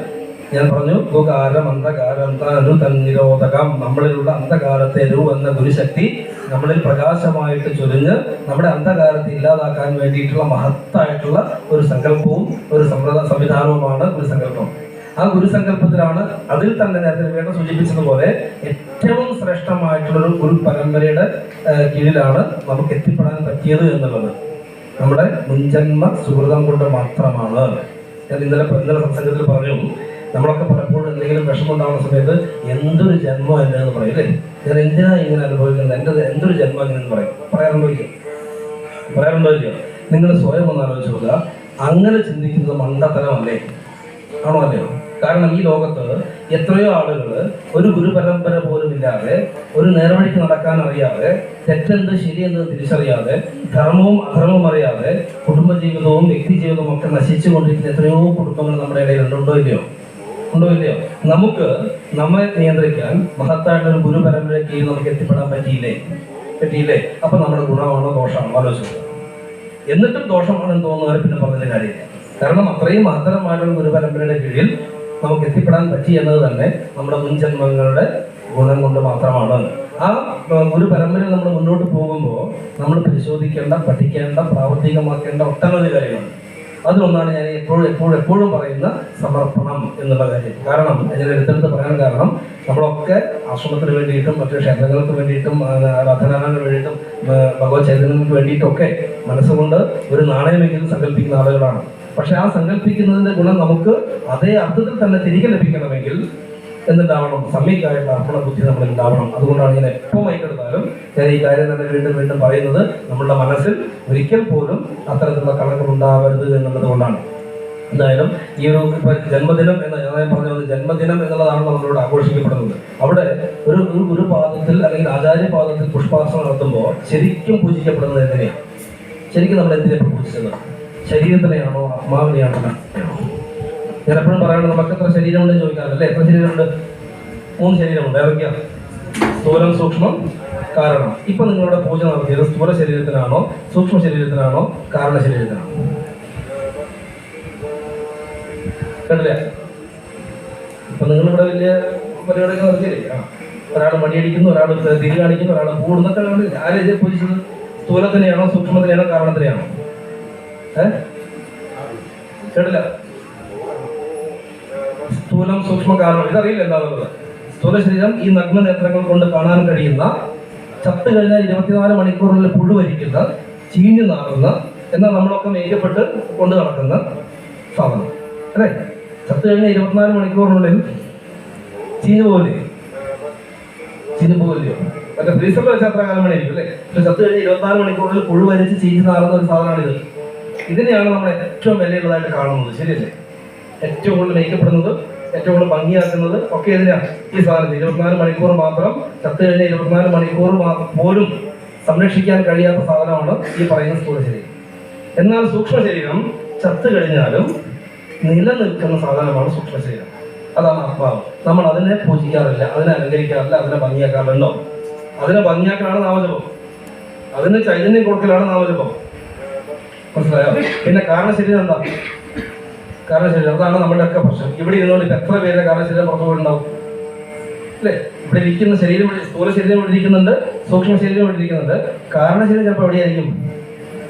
ഞാൻ പറഞ്ഞു ഗുകാരം അന്ധകാരം താനു തന്നിരോധകം നമ്മളിലുള്ള അന്ധകാരത്തെ രൂ എന്ന ഗുരുശക്തി നമ്മളിൽ പ്രകാശമായിട്ട് ചൊരിഞ്ഞ് നമ്മുടെ അന്ധകാരത്തെ ഇല്ലാതാക്കാൻ വേണ്ടിയിട്ടുള്ള മഹത്തായിട്ടുള്ള ഒരു സങ്കല്പവും ഒരു സമ്പ്രദായ സംവിധാനവുമാണ് ഗുരുസങ്കല്പം. ആ ഗുരുസങ്കല്പത്തിലാണ് അതിൽ തന്നെ നേരത്തെ വേണ്ട സൂചിപ്പിച്ചതുപോലെ ഏറ്റവും ശ്രേഷ്ഠമായിട്ടുള്ള ഒരു ഗുരു പരമ്പരയുടെ കീഴിലാണ് നമുക്ക് എത്തിപ്പെടാൻ പറ്റിയത് എന്നുള്ളത്. നമ്മുടെ മുൻജന്മ സുഹൃതം കൊണ്ട് മാത്രമാണ്. ഞാൻ ഇന്നലെ ഇന്നലെ സംസംഗത്തിൽ പറഞ്ഞു നമ്മളൊക്കെ പലപ്പോഴും എന്തെങ്കിലും വിഷമമുണ്ടാകുന്ന സമയത്ത് എന്തൊരു ജന്മം എന്റെ എന്ന് പറയും അല്ലേ? ഞാൻ എന്തിനാ ഇങ്ങനെ അനുഭവിക്കുന്നത്? എന്റെ എന്തൊരു ജന്മം ഇങ്ങനെ എന്ന് പറയും. പറയാറുണ്ടോ ഇല്ലയോ? പറയാറുണ്ടോ നിങ്ങൾ സ്വയം ഒന്ന് ആലോചിച്ച് നോക്കുക. അങ്ങനെ ചിന്തിക്കുന്നത് മണ്ടത്തരമല്ലേ? ആണോ അല്ലയോ? കാരണം ഈ ലോകത്ത് എത്രയോ ആളുകൾ ഒരു ഗുരു പരമ്പര പോലും ഇല്ലാതെ ഒരു നേർവഴിക്ക് നടക്കാൻ അറിയാതെ തെറ്റെന്ത് ശരിയെന്ന് തിരിച്ചറിയാതെ ധർമ്മവും അധർമ്മവും അറിയാതെ കുടുംബജീവിതവും വ്യക്തി ജീവിതവും ഒക്കെ നശിച്ചു കൊണ്ടിരിക്കുന്ന എത്രയോ കുടുംബങ്ങൾ നമ്മുടെ ഇടയിൽ ഉണ്ടോ ഇല്ലയോ? ഉണ്ടോ ഇല്ലയോ? നമുക്ക് നമ്മെ നിയന്ത്രിക്കാൻ മഹത്തായിട്ടുള്ള ഒരു ഗുരു പരമ്പരയ്ക്ക് നമുക്ക് എത്തിപ്പെടാൻ പറ്റിയില്ലേ? പറ്റിയില്ലേ? അപ്പൊ നമ്മുടെ ഗുണമാണോ ദോഷമാണോ? ആലോചിച്ചു എന്നിട്ടും ദോഷമാണെന്ന് തോന്നുന്നവരെ പിന്നെ പറഞ്ഞ കാര്യമില്ല. കാരണം അത്രയും മഹത്തരമായിട്ടുള്ള ഗുരു പരമ്പരയുടെ കീഴിൽ നമുക്ക് എത്തിപ്പെടാൻ പറ്റി എന്നത് തന്നെ നമ്മുടെ മുൻജന്മങ്ങളുടെ ഗുണം കൊണ്ട് മാത്രമാണ്. ആ ഒരു പരമ്പര നമ്മൾ മുന്നോട്ട് പോകുമ്പോൾ നമ്മൾ പരിശോധിക്കേണ്ട പഠിക്കേണ്ട പ്രാവർത്തികമാക്കേണ്ട ഒട്ടനവധി കാര്യങ്ങളുണ്ട്. അതിലൊന്നാണ് ഞാൻ എപ്പോഴും എപ്പോഴും എപ്പോഴും പറയുന്ന സമർപ്പണം എന്നുള്ള കാര്യം. കാരണം ഞാൻ എടുത്തെടുത്ത് പറയാൻ കാരണം നമ്മളൊക്കെ ആശ്രമത്തിന് വേണ്ടിയിട്ടും മറ്റു ക്ഷേത്രങ്ങൾക്ക് വേണ്ടിയിട്ടും ആരാധനാലയങ്ങൾക്ക് വേണ്ടിയിട്ടും ഭഗവത് ചൈതന്യങ്ങൾക്ക് വേണ്ടിയിട്ടൊക്കെ മനസ്സുകൊണ്ട് ഒരു നാണയമെങ്കിലും സങ്കല്പിക്കുന്ന ആളുകളാണ്. പക്ഷെ ആ സങ്കല്പിക്കുന്നതിന്റെ ഗുണം നമുക്ക് അതേ അർത്ഥത്തിൽ തന്നെ തിരികെ ലഭിക്കണമെങ്കിൽ എന്തുണ്ടാവണം സമ്യക്കായിട്ടുള്ള അർപ്പണ ബുദ്ധി നമ്മൾ ഉണ്ടാവണം അതുകൊണ്ടാണ് ഞാൻ എപ്പോൾ മൈക്കെടുത്താലും ഞാൻ ഈ കാര്യം തന്നെ വീണ്ടും വീണ്ടും പറയുന്നത് നമ്മളുടെ മനസ്സിൽ ഒരിക്കൽ പോലും അത്തരത്തിലുള്ള കളങ്കം ഉണ്ടാവരുത് എന്നുള്ളത് കൊണ്ടാണ്. എന്തായാലും ഈ ഒരു ജന്മദിനം എന്ന ഞാൻ പറഞ്ഞത് ജന്മദിനം എന്നുള്ളതാണ് നമ്മളോട് ആഘോഷിക്കപ്പെടുന്നത്. അവിടെ ഒരു ഒരു പാദത്തിൽ അല്ലെങ്കിൽ ആചാര്യപാദത്തിൽ പുഷ്പാർച്ചന നടത്തുമ്പോൾ ശരിക്കും പൂജിക്കപ്പെടുന്നത് എന്തിനെയാണ്? ശരിക്കും നമ്മൾ എന്തിനെ പൂജിച്ചത്? ശരീരത്തിനെയാണോ ആത്മാവിനെയാണോ? ഞാൻ എപ്പോഴും പറയുന്നത് നമുക്ക് എത്ര ശരീരമുണ്ടെന്ന് ചോദിക്കാറില്ല എത്ര ശരീരമുണ്ട്? മൂന്ന് ശരീരമുണ്ട്. ഏതൊക്കെയാ? സ്ഥൂലം സൂക്ഷ്മം കാരണം. ഇപ്പൊ നിങ്ങളുടെ പൂജ നടത്തിയത് സ്ഥൂല ശരീരത്തിനാണോ സൂക്ഷ്മ ശരീരത്തിനാണോ കാരണ ശരീരത്തിനാണോ? കണ്ടില്ലേ ഇപ്പൊ നിങ്ങളിവിടെ വലിയ പരിപാടിയൊക്കെ നടത്തിയില്ലേ? ഒരാൾ മടിയടിക്കുന്നു ഒരാൾ തിരി കാണിക്കുന്നു ഒരാൾ കൂടുന്നൊക്കെ കണ്ടില്ല? ആരെ പൂജിച്ചത്? സ്ഥൂലത്തിനെയാണോ സൂക്ഷ്മത്തിനെയാണോ കാരണത്തിനെയാണോ? കേട്ടില്ല? സ്ഥൂലം സൂക്ഷ്മ കാരണം ഇതറിയില്ല എന്താണുള്ളത് സ്ഥൂല ശരീരം ഈ നഗ്ന നേത്രങ്ങൾ കൊണ്ട് കാണാൻ കഴിയുന്ന ചത്ത് കഴിഞ്ഞാൽ ഇരുപത്തിനാല് മണിക്കൂറിനുള്ളിൽ പുഴുവരിക്കുന്ന ചീഞ്ഞു നാറുന്ന എന്നാൽ നമ്മളൊക്കെ മേക്കപ്പെട്ട് കൊണ്ട് നടക്കുന്ന സാധനം. അല്ലേ? ചത്ത് കഴിഞ്ഞാൽ ഇരുപത്തിനാല് മണിക്കൂറിനുള്ളിൽ ചീഞ്ഞു പോലെ ചീഞ്ഞു പോകില്ലയോ മറ്റേ ഫ്രീസറിൽ വെച്ച അത്ര കാലം വേണമായിരിക്കും അല്ലേ? പക്ഷെ ചത്ത് കഴിഞ്ഞാൽ ഇരുപത്തിനാല് മണിക്കൂറിൽ പുഴുവരിച്ച് ചീഞ്ഞു നാറുന്ന ഒരു സാധനമാണിത്. ഇതിനെയാണ് നമ്മൾ ഏറ്റവും വിലയുള്ളതായിട്ട് കാണുന്നത്. ശരിയല്ലേ? ഏറ്റവും കൂടുതൽ നയിക്കപ്പെടുന്നത് ഏറ്റവും കൂടുതൽ ഭംഗിയാക്കുന്നത് ഒക്കെ ഇതിനാണ്. ഈ സാധനം ഇരുപത്തിനാല് മണിക്കൂർ മാത്രം ചത്തു കഴിഞ്ഞ ഇരുപത്തിനാല് മണിക്കൂർ പോലും സംരക്ഷിക്കാൻ കഴിയാത്ത സാധനമാണ് ഈ പറയുന്ന സ്ഥൂല ശരീരം എന്നാൽ സൂക്ഷ്മ ശരീരം ചത്തു കഴിഞ്ഞാലും നിലനിൽക്കുന്ന സാധനമാണ് സൂക്ഷ്മ ശരീരം അതാണ് ആത്മാവ്. നമ്മൾ അതിനെ പൂജിക്കാറില്ല അതിനെ അലങ്കരിക്കാറില്ല അതിനെ ഭംഗിയാക്കാറുണ്ടോ അതിനെ ഭംഗിയാക്കലാണ് നാമജപം. അതിന് ചൈതന്യം കൊടുക്കലാണ് നാമജപം. മനസ്സിലായോ? പിന്നെ കാരണശരീരം എന്താ? കാരണശരീരം അതാണ് നമ്മുടെ ഒക്കെ പ്രശ്നം. ഇവിടെ ഇരുന്നുകൊണ്ട് ഇപ്പൊ എത്ര പേരുടെ കാരണശരീരം പുറത്തു പോയിട്ടുണ്ടാവും അല്ലേ? ഇവിടെ ഇരിക്കുന്ന ശരീരം സ്ഥൂല ശരീരം ഇവിടെ ഇരിക്കുന്നുണ്ട് സൂക്ഷ്മ ശരീരം ഇവിടെ ഇരിക്കുന്നുണ്ട്. കാരണശരീരം ചിലപ്പോൾ എവിടെയായിരിക്കും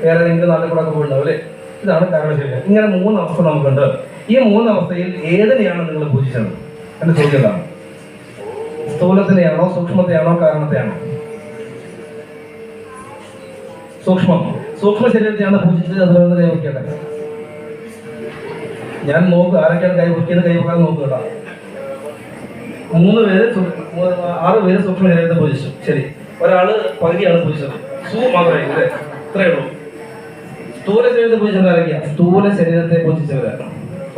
വേറെ ഏതെങ്കിലും നാട്ടിൽ കൂടെ ഒക്കെ പോയിട്ടുണ്ടാവും അല്ലേ? ഇതാണ് കാരണശരീരം ഇങ്ങനെ മൂന്ന് അവസ്ഥ നമുക്കുണ്ട്. ഈ മൂന്ന് അവസ്ഥയിൽ ഏതിനെയാണ് നിങ്ങൾ പൂജിച്ചത്? എന്റെ ചോദ്യം എന്താണ് സ്ഥൂലത്തിനെയാണോ സൂക്ഷ്മത്തെയാണോ കാരണത്തെയാണോ? സൂക്ഷ്മം. സൂക്ഷ്മ ശരീരത്തെയാണ് പൂജിച്ചത് അതുപോലെ തന്നെ ഞാൻ നോക്ക് ആരൊക്കെയാണ് കൈ പൊക്കിയത് കൈ വെക്കാൻ നോക്കുക കേട്ടോ. മൂന്ന് പേര് ആറ് പേര് സൂക്ഷ്മ ശരീരത്തെ പൂജിച്ചു ശരി. ഒരാൾ പകുതിയാണ് പൂജിച്ചത് സൂ മാത്രമേ അല്ലേ ഇത്രയേ ഉള്ളൂ. സ്ഥൂല ശരീരത്തെ പൂജിച്ചത് ആരൊക്കെയാ? സ്ഥൂല ശരീരത്തെ പൂജിച്ചവരാണ്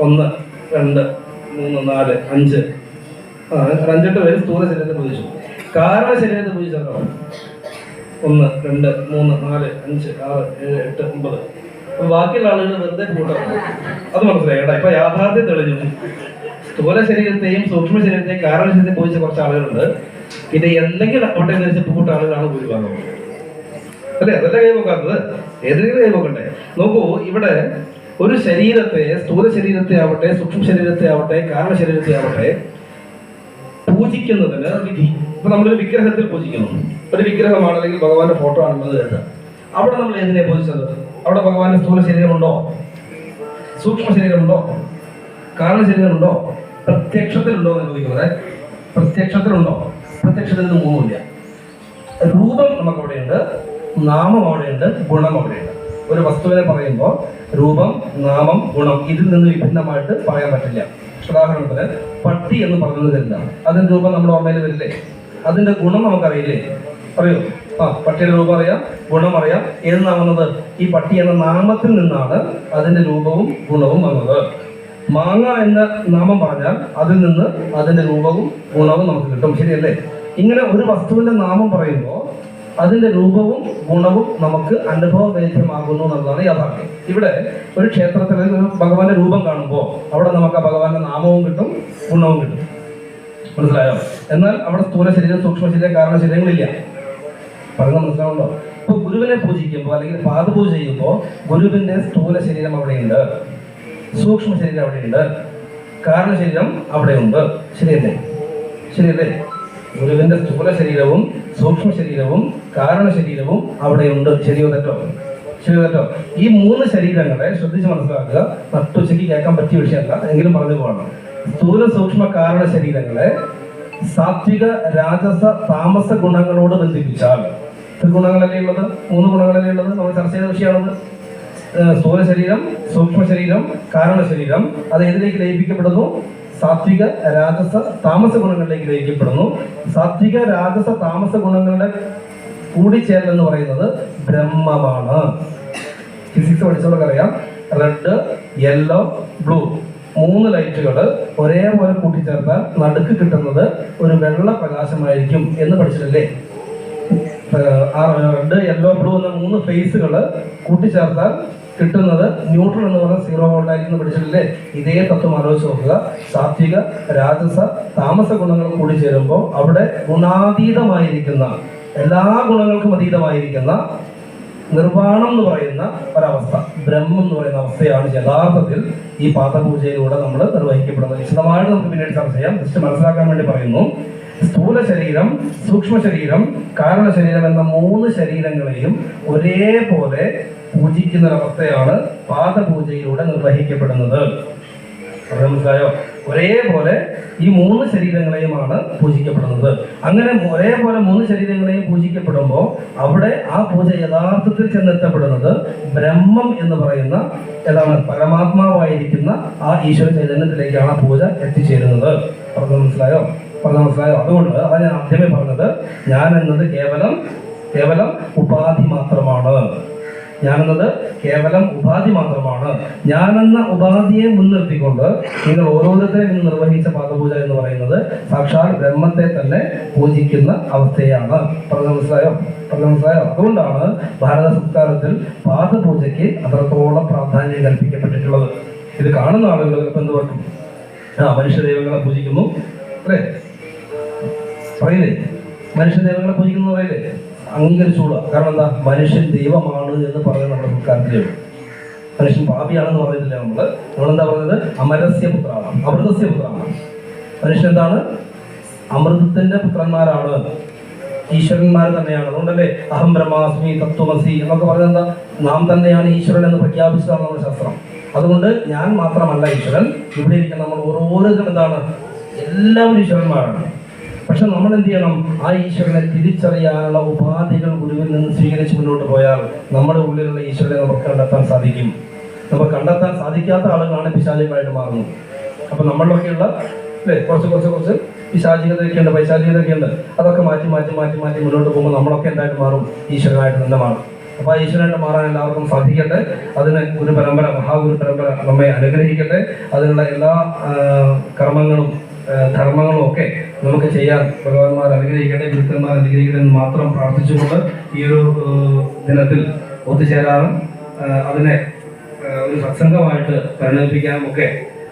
ഒന്ന് രണ്ട് മൂന്ന് നാല് അഞ്ച്. ആ അഞ്ചെട്ട് പേര് സ്ഥൂല ശരീരത്തെ പൂജിച്ചു കാരണ ശരീരത്തെ പൂജിച്ചവരാണ് ഒന്ന് രണ്ട് മൂന്ന് നാല് അഞ്ച് ആറ് ഏഴ് എട്ട് ഒമ്പത്. ബാക്കിയുള്ള ആളുകൾ വെറുതെ കൂട്ടം. അത് മനസ്സിലായി കേട്ടോ. ഇപ്പൊ യാഥാർത്ഥ്യം തെളിഞ്ഞു. സ്ഥൂല ശരീരത്തെയും സൂക്ഷ്മ ശരീരത്തെയും കാരണ ശരീരത്തെ പോയിച്ച കുറച്ച് ആളുകളുണ്ട്. പിന്നെ എന്തെങ്കിലും അപ്പോട്ടെ ധരിച്ച് പൂട്ട ആളുകളാണ് ഭൂരിഭാഗം അല്ലെ? അതല്ല കൈവക്കാത്തത് ഏതെങ്കിലും കൈവക്കണ്ടേ നോക്കൂ ഇവിടെ ഒരു ശരീരത്തെ സ്ഥൂല ശരീരത്തെ ആവട്ടെ സൂക്ഷ്മ ശരീരത്തെ ആവട്ടെ കാരണ ശരീരത്തെ ആവട്ടെ പൂജിക്കുന്നതിന് വിധി. ഇപ്പൊ നമ്മളൊരു വിഗ്രഹത്തിൽ പൂജിക്കുന്നു. ഒരു വിഗ്രഹമാണ് അല്ലെങ്കിൽ ഭഗവാന്റെ ഫോട്ടോ ആണെന്നത് അവിടെ നമ്മൾ എന്തിനെ പൂജിച്ചത്? അവിടെ ഭഗവാന്റെ സ്ഥൂല ശരീരമുണ്ടോ? സൂക്ഷ്മ ശരീരമുണ്ടോ? കാരണ ശരീരമുണ്ടോ? പ്രത്യക്ഷത്തിലുണ്ടോ എന്ന് ചോദിക്കുന്നത് പ്രത്യക്ഷത്തിലുണ്ടോ? പ്രത്യക്ഷത്തിൽ നിന്ന് മൂന്നുമില്ല രൂപം നമുക്ക് അവിടെയുണ്ട് നാമം അവിടെയുണ്ട് ഗുണം അവിടെയുണ്ട്. ഒരു വസ്തുവിനെ പറയുമ്പോൾ രൂപം നാമം ഗുണം ഇതിൽ നിന്ന് വിഭിന്നമായിട്ട് പറയാൻ പറ്റില്ല. ഉദാഹരണത്തിന് പട്ടി എന്ന് പറഞ്ഞത് എന്താണ്? അതിന്റെ രൂപം നമ്മുടെ ഓർമ്മയിൽ വരില്ലേ? അതിന്റെ ഗുണം നമുക്കറിയില്ലേ? അറിയോ ആ പട്ടിയുടെ രൂപം അറിയാം ഗുണം അറിയാം. ഏത് വന്നത് ഈ പട്ടി എന്ന നാമത്തിൽ നിന്നാണ് അതിന്റെ രൂപവും ഗുണവും വന്നത്. മാങ്ങ എന്ന നാമം പറഞ്ഞാൽ അതിൽ നിന്ന് അതിന്റെ രൂപവും ഗുണവും നമുക്ക് കിട്ടും. ശരിയല്ലേ? ഇങ്ങനെ ഒരു വസ്തുവിന്റെ നാമം പറയുമ്പോൾ അതിന്റെ രൂപവും ഗുണവും നമുക്ക് അനുഭവവേദ്യമാകുന്നു എന്നുള്ളതാണ് യാഥാർത്ഥ്യം. ഇവിടെ ഒരു ക്ഷേത്രത്തിൽ ഭഗവാന്റെ രൂപം കാണുമ്പോൾ അവിടെ നമുക്ക് ആ ഭഗവാന്റെ നാമവും കിട്ടും ഗുണവും കിട്ടും. മനസ്സിലായോ? എന്നാൽ അവിടെ സ്ഥൂല ശരീരം സൂക്ഷ്മ ശരീരം കാരണ ശരീരങ്ങളില്ല പറയുന്നത് മനസ്സിലാവുണ്ടോ ഇപ്പൊ ഗുരുവിനെ പൂജിക്കുമ്പോൾ അല്ലെങ്കിൽ പാദപൂജ ചെയ്യുമ്പോൾ ഗുരുവിന്റെ സ്ഥൂല ശരീരം അവിടെയുണ്ട്. സൂക്ഷ്മ ശരീരം അവിടെയുണ്ട്. കാരണ ശരീരം അവിടെയുണ്ട്. ശരിയല്ലേ? ശരിയല്ലേ? ഗുരുവിന്റെ സ്ഥൂല ശരീരവും സൂക്ഷ്മ ശരീരവും കാരണ ശരീരവും അവിടെയുണ്ട്. ശരിയോ തെറ്റോ? ശരിയോ തെറ്റോ? ഈ മൂന്ന് ശരീരങ്ങളെ ശ്രദ്ധിച്ച് മനസ്സിലാക്കുക. നട്ടുച്ചയ്ക്ക് കേൾക്കാൻ പറ്റിയ വിഷയമല്ല. എങ്കിലും പറഞ്ഞു പോകണം. സ്ഥൂല സൂക്ഷ്മ കാരണ ശരീരങ്ങളെ സാത്വിക രാജസ താമസ ഗുണങ്ങളോട് ബന്ധിപ്പിച്ചാൽ ഗുണങ്ങളല്ലേ ഉള്ളത്? മൂന്ന് ഗുണങ്ങളല്ലേ ഉള്ളത്? നമ്മൾ ചർച്ച ചെയ്ത വിഷയമാണത് സ്ഥൂല ശരീരം സൂക്ഷ്മ ശരീരം കാരണ ശരീരം. അത് ഏതിലേക്ക് ലയിപ്പിക്കപ്പെടുന്നു? സാത്വിക രാജസ താമസ ഗുണങ്ങളിലേക്ക് ലയിക്കപ്പെടുന്നു. സാത്വിക രാജസ താമസ ഗുണങ്ങളുടെ കൂടിച്ചേരൽ എന്ന് പറയുന്നത് ബ്രഹ്മമാണ്. ഫിസിക്സ് പഠിച്ചവർക്ക് അറിയാം. Red yellow blue. മൂന്ന് ലൈറ്റുകൾ ഒരേപോലെ കൂട്ടിച്ചേർത്താൽ നടുക്ക് കിട്ടുന്നത് ഒരു വെള്ള പ്രകാശമായിരിക്കും എന്ന് പഠിച്ചിട്ടില്ലേ? റെഡ് യെല്ലോ ബ്ലൂ എന്ന മൂന്ന് ഫേസുകൾ കൂട്ടിച്ചേർത്താൽ കിട്ടുന്നത് ന്യൂട്രൽ എന്ന് പറഞ്ഞാൽ സീറോ വോൾട്ടായിരിക്കും പഠിച്ചിട്ടില്ലേ? ഇതേ തത്വം ആലോചിച്ച് നോക്കുക. സാത്വിക രാജസ താമസ ഗുണങ്ങൾ കൂടി ചേരുമ്പോൾ അവിടെ ഗുണാതീതമായിരിക്കുന്ന എല്ലാ ഗുണങ്ങൾക്കും അതീതമായിരിക്കുന്ന നിർവാണം എന്ന് പറയുന്ന ഒരവസ്ഥ ബ്രഹ്മം എന്ന് പറയുന്ന അവസ്ഥയാണ് യഥാർത്ഥത്തിൽ ഈ പാദപൂജയിലൂടെ നമ്മൾ നിർവഹിക്കപ്പെടുന്നത്. വിശദമായിട്ട് നമുക്ക് പിന്നീട് ചർച്ച ചെയ്യാം. ജസ്റ്റ് മനസ്സിലാക്കാൻ വേണ്ടി പറയുന്നു. സ്ഥൂല ശരീരം സൂക്ഷ്മ ശരീരം കാരണ ശരീരം എന്ന മൂന്ന് ശരീരങ്ങളെയും ഒരേപോലെ പൂജിക്കുന്ന ഒരവസ്ഥയാണ് പാദപൂജയിലൂടെ നിർവഹിക്കപ്പെടുന്നത്. മനസ്സിലായോ? ഒരേപോലെ ഈ മൂന്ന് ശരീരങ്ങളെയുമാണ് പൂജിക്കപ്പെടുന്നത്. അങ്ങനെ ഒരേപോലെ മൂന്ന് ശരീരങ്ങളെയും പൂജിക്കപ്പെടുമ്പോൾ അവിടെ ആ പൂജ യഥാർത്ഥത്തിൽ ചെന്നെത്തപ്പെടുന്നത് ബ്രഹ്മം എന്ന് പറയുന്ന ഏതാണ് പരമാത്മാവായിരിക്കുന്ന ആ ഈശ്വര ചൈതന്യത്തിലേക്കാണ് ആ പൂജ എത്തിച്ചേരുന്നത്. പറഞ്ഞത് മനസ്സിലായോ? പറഞ്ഞത് മനസ്സിലായോ അതുകൊണ്ട് അതാണ് ഞാൻ ആദ്യമേ പറഞ്ഞത് ഞാൻ എന്നത് കേവലം കേവലം ഉപാധി മാത്രമാണ്. ഞാനെന്നത് കേവലം ഉപാധി മാത്രമാണ്. ഞാനെന്ന ഉപാധിയെ മുൻനിർത്തിക്കൊണ്ട് നിങ്ങൾ ഓരോരുത്തരെ നിർവഹിച്ച പാദപൂജ എന്ന് പറയുന്നത് സാക്ഷാൽ ബ്രഹ്മത്തെ തന്നെ പൂജിക്കുന്ന അവസ്ഥയാണ്. പറഞ്ഞ മനസ്സിലായോ? പറഞ്ഞ മനസ്സിലായോ? അതുകൊണ്ടാണ് ഭാരത സംസ്കാരത്തിൽ പാദപൂജയ്ക്ക് അത്രത്തോളം പ്രാധാന്യം കൽപ്പിക്കപ്പെട്ടിട്ടുള്ളത്. ഇത് കാണുന്ന ആളുകൾ എന്ത് പറയും? ആ മനുഷ്യദേവങ്ങളെ പൂജിക്കുന്നു. അല്ലേ? പറയില്ലേ? മനുഷ്യ ദൈവങ്ങളെ പൂജിക്കുന്നു പറയില്ലേ? അംഗീകരിച്ചോളുക കാരണം എന്താ? മനുഷ്യൻ ദൈവമാണ് എന്ന് പറയുന്നത് നമ്മുടെ സംസ്കാരത്തിലുണ്ട് മനുഷ്യൻ പാപിയാണെന്ന് പറയുന്നില്ല നമ്മൾ നമ്മളെന്താ പറയുന്നത് അമരസ്യ പുത്രാണ് അമൃതസ്യ മനുഷ്യൻ എന്താണ്? അമൃതത്തിന്റെ പുത്രന്മാരാണ്. ഈശ്വരന്മാർ തന്നെയാണ്. അതുകൊണ്ടല്ലേ? അഹം ബ്രഹ്മാസ്മി തത്വമസി എന്നൊക്കെ പറയുന്നത് എന്താ? നാം തന്നെയാണ് ഈശ്വരൻ എന്ന് പ്രഖ്യാപിച്ചതാണ് നമ്മുടെ ശാസ്ത്രം. അതുകൊണ്ട് ഞാൻ മാത്രമല്ല ഈശ്വരൻ. ഇവിടെ ഇരിക്കുന്ന നമ്മൾ ഓരോരുത്തരും എന്താണ്? എല്ലാവരും ഈശ്വരന്മാരാണ്. പക്ഷെ നമ്മൾ എന്ത് ചെയ്യണം ആ ഈശ്വരനെ തിരിച്ചറിയാനുള്ള ഉപാധികൾ ഗുരുവിൽ നിന്ന് സ്വീകരിച്ച് മുന്നോട്ട് പോയാൽ നമ്മുടെ ഉള്ളിലുള്ള ഈശ്വരനെ നമുക്ക് കണ്ടെത്താൻ സാധിക്കും. നമുക്ക് കണ്ടെത്താൻ സാധിക്കാത്ത ആളുകളാണ് പിശാചികളായിട്ട് മാറുന്നത്. അപ്പൊ നമ്മളിലൊക്കെയുള്ള അല്ലേ? കുറച്ച് കുറച്ച് കുറച്ച് പിശാചികതയൊക്കെ ഉണ്ട് പൈശാചികതയൊക്കെ ഉണ്ട്. അതൊക്കെ മാറ്റി മാറ്റി മാറ്റി മാറ്റി മുന്നോട്ട് പോകുമ്പോൾ നമ്മളൊക്കെ എന്തായിട്ട് മാറും? ഈശ്വരനായിട്ട് തന്നെ മാറും. അപ്പൊ ആ ഈശ്വരനായിട്ട് മാറാൻ എല്ലാവർക്കും സാധിക്കട്ടെ. അതിന് ഗുരു പരമ്പര മഹാഗുരു പരമ്പര നമ്മെ അനുഗ്രഹിക്കട്ടെ. അതിനുള്ള എല്ലാ കർമ്മങ്ങളും ധർമ്മങ്ങളും ഒക്കെ നമുക്ക് ചെയ്യാൻ ഭഗവാന്മാർ അനുഗ്രഹിക്കട്ടെ ഗുരുക്കന്മാർ അനുഗ്രഹിക്കട്ടെ എന്ന് മാത്രം പ്രാർത്ഥിച്ചുകൊണ്ട് ഈ ഒരു ദിനത്തിൽ ഒത്തുചേരാനും അതിനെ ഒരു സത്സംഗമായിട്ട് പരിണമിപ്പിക്കാനും ഒക്കെ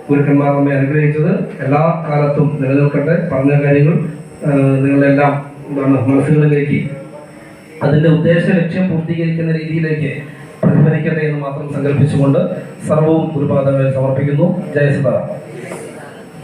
ഗുരുക്കന്മാർ നമ്മെ അനുഗ്രഹിച്ചത്. എല്ലാ കാലത്തും നിലനിൽക്കട്ടെ. പറഞ്ഞ കാര്യങ്ങൾ നിങ്ങളെല്ലാം എന്താണ് മനസ്സുകളിലേക്ക് അതിന്റെ ഉദ്ദേശ ലക്ഷ്യം പൂർത്തീകരിക്കുന്ന രീതിയിലേക്ക് പ്രതിഫലിക്കട്ടെ എന്ന് മാത്രം സങ്കല്പിച്ചുകൊണ്ട് സർവവും ഗുരുപാദങ്ങളിൽ സമർപ്പിക്കുന്നു. ജയസദാ